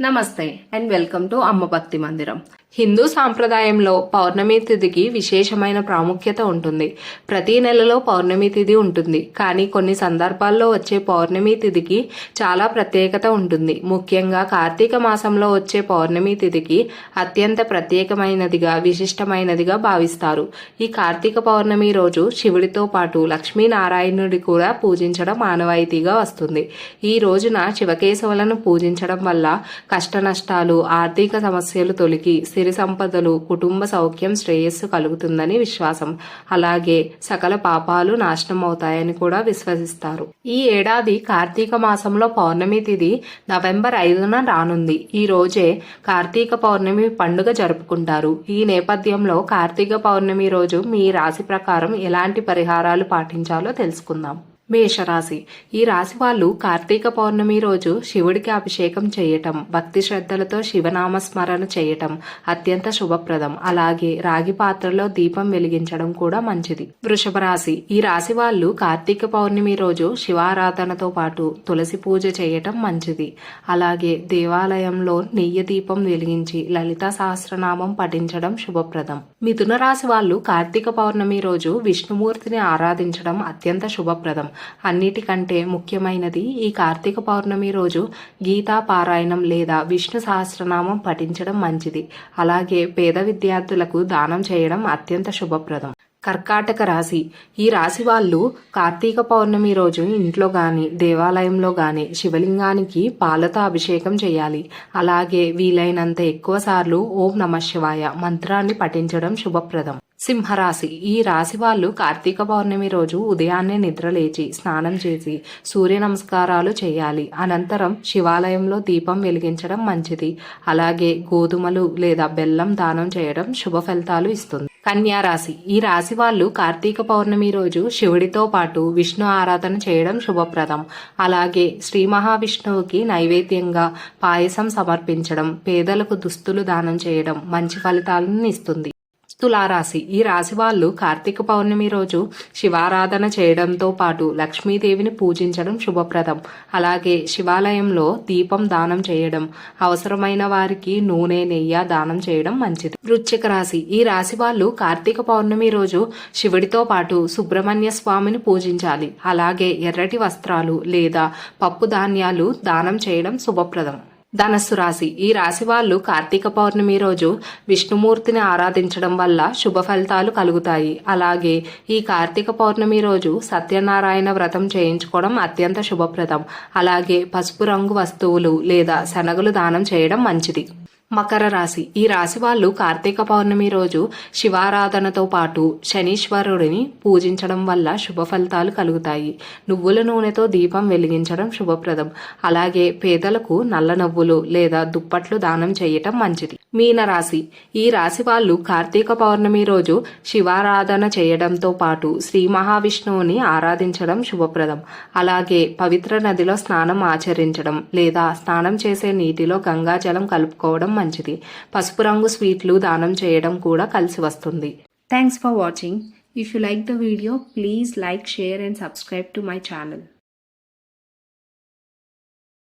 నమస్తే and welcome to అమ్మ భక్తి మందిరం. హిందూ సాంప్రదాయంలో పౌర్ణమి తిథికి విశేషమైన ప్రాముఖ్యత ఉంటుంది. ప్రతి నెలలో పౌర్ణమి తిథి ఉంటుంది. కానీ కొన్ని సందర్భాల్లో వచ్చే పౌర్ణమి తిథికి చాలా ప్రత్యేకత ఉంటుంది. ముఖ్యంగా కార్తీక మాసంలో వచ్చే పౌర్ణమి తిథికి అత్యంత ప్రత్యేకమైనదిగా విశిష్టమైనదిగా భావిస్తారు. ఈ కార్తీక పౌర్ణమి రోజు శివుడితో పాటు లక్ష్మీనారాయణుడి కూడా పూజించడం ఆనవాయితీగా వస్తుంది. ఈ రోజున శివకేశవులను పూజించడం వల్ల కష్ట నష్టాలు ఆర్థిక సమస్యలు తొలగి సిరి సంపదలు కుటుంబ సౌఖ్యం శ్రేయస్సు కలుగుతుందని విశ్వాసం. అలాగే సకల పాపాలు నాశనం అవుతాయని కూడా విశ్వసిస్తారు. ఈ ఏడాది కార్తీక మాసంలో పౌర్ణమి తిథి నవంబర్ ఐదున రానుంది. ఈ రోజే కార్తీక పౌర్ణమి పండుగ జరుపుకుంటారు. ఈ నేపథ్యంలో కార్తీక పౌర్ణమి రోజు మీ రాశి ప్రకారం ఎలాంటి పరిహారాలు పాటించాలో తెలుసుకుందాం. మేషరాశి. ఈ రాశి వాళ్ళు కార్తీక పౌర్ణమి రోజు శివుడికి అభిషేకం చేయటం భక్తి శ్రద్ధలతో శివనామ స్మరణ చేయటం అత్యంత శుభప్రదం. అలాగే రాగి పాత్రలో దీపం వెలిగించడం కూడా మంచిది. వృషభ రాశి. ఈ రాశి వాళ్ళు కార్తీక పౌర్ణమి రోజు శివారాధనతో పాటు తులసి పూజ చేయటం మంచిది. అలాగే దేవాలయంలో నెయ్యి దీపం వెలిగించి లలిత సహస్రనామం పఠించడం శుభప్రదం. మిథున రాశి వాళ్ళు కార్తీక పౌర్ణమి రోజు విష్ణుమూర్తిని ఆరాధించడం అత్యంత శుభప్రదం. అన్నిటికంటే ముఖ్యమైనది ఈ కార్తీక పౌర్ణమి రోజు గీతా పారాయణం లేదా విష్ణు సహస్రనామం పఠించడం మంచిది. అలాగే పేద విద్యార్థులకు దానం చేయడం అత్యంత శుభప్రదం. కర్కాటక రాశి. ఈ రాశి వాళ్ళు కార్తీక పౌర్ణమి రోజు ఇంట్లో గాని దేవాలయంలో గాని శివలింగానికి పాలతో అభిషేకం చేయాలి. అలాగే వీలైనంత ఎక్కువ సార్లు ఓం నమ శివాయ మంత్రాన్ని పఠించడం శుభప్రదం. సింహరాశి. ఈ రాశి వాళ్ళు కార్తీక పౌర్ణమి రోజు ఉదయాన్నే నిద్రలేచి స్నానం చేసి సూర్య నమస్కారాలు చేయాలి. అనంతరం శివాలయంలో దీపం వెలిగించడం మంచిది. అలాగే గోధుమలు లేదా బెల్లం దానం చేయడం శుభ ఫలితాలు ఇస్తుంది. కన్యారాశి. ఈ రాశి వాళ్ళు కార్తీక పౌర్ణమి రోజు శివుడితో పాటు విష్ణు ఆరాధన చేయడం శుభప్రదం. అలాగే శ్రీ మహావిష్ణువుకి నైవేద్యంగా పాయసం సమర్పించడం పేదలకు దుస్తులు దానం చేయడం మంచి ఫలితాలను ఇస్తుంది. తులారాశి ఈ రాశి వాళ్ళు కార్తీక పౌర్ణమి రోజు శివారాధన చేయడంతో పాటు లక్ష్మీదేవిని పూజించడం శుభప్రదం. అలాగే శివాలయంలో దీపం దానం చేయడం అవసరమైన వారికి నూనె నెయ్యి దానం చేయడం మంచిది. వృశ్చిక రాశి. ఈ రాశి వాళ్ళు కార్తీక పౌర్ణమి రోజు శివుడితో పాటు సుబ్రహ్మణ్య స్వామిని పూజించాలి. అలాగే ఎర్రటి వస్త్రాలు లేదా పప్పు ధాన్యాలు దానం చేయడం శుభప్రదం. ధనస్సు రాశి. ఈ రాశి వాళ్ళు కార్తీక పౌర్ణమి రోజు విష్ణుమూర్తిని ఆరాధించడం వల్ల శుభ ఫలితాలు కలుగుతాయి. అలాగే ఈ కార్తీక పౌర్ణమి రోజు సత్యనారాయణ వ్రతం చేయించుకోవడం అత్యంత శుభప్రదం. అలాగే పసుపు రంగు వస్తువులు లేదా శనగలు దానం చేయడం మంచిది. మకర రాశి. ఈ రాశి వాళ్ళు కార్తీక పౌర్ణమి రోజు శివారాధనతో పాటు శనీశ్వరుడిని పూజించడం వల్ల శుభ ఫలితాలు కలుగుతాయి. నువ్వుల నూనెతో దీపం వెలిగించడం శుభప్రదం. అలాగే పేదలకు నల్ల నవ్వులు లేదా దుప్పట్లు దానం చేయటం మంచిది. మీన రాశి. ఈ రాశి వాళ్ళు కార్తీక పౌర్ణమి రోజు శివారాధన చేయడంతో పాటు శ్రీ మహావిష్ణువుని ఆరాధించడం శుభప్రదం. అలాగే పవిత్ర నదిలో స్నానం ఆచరించడం లేదా స్నానం చేసే నీటిలో గంగాజలం కలుపుకోవడం మంచిది. పసుపు రంగు స్వీట్లు దానం చేయడం కూడా కలిసి వస్తుంది. Thanks for watching if you like the video please like share and subscribe to my channel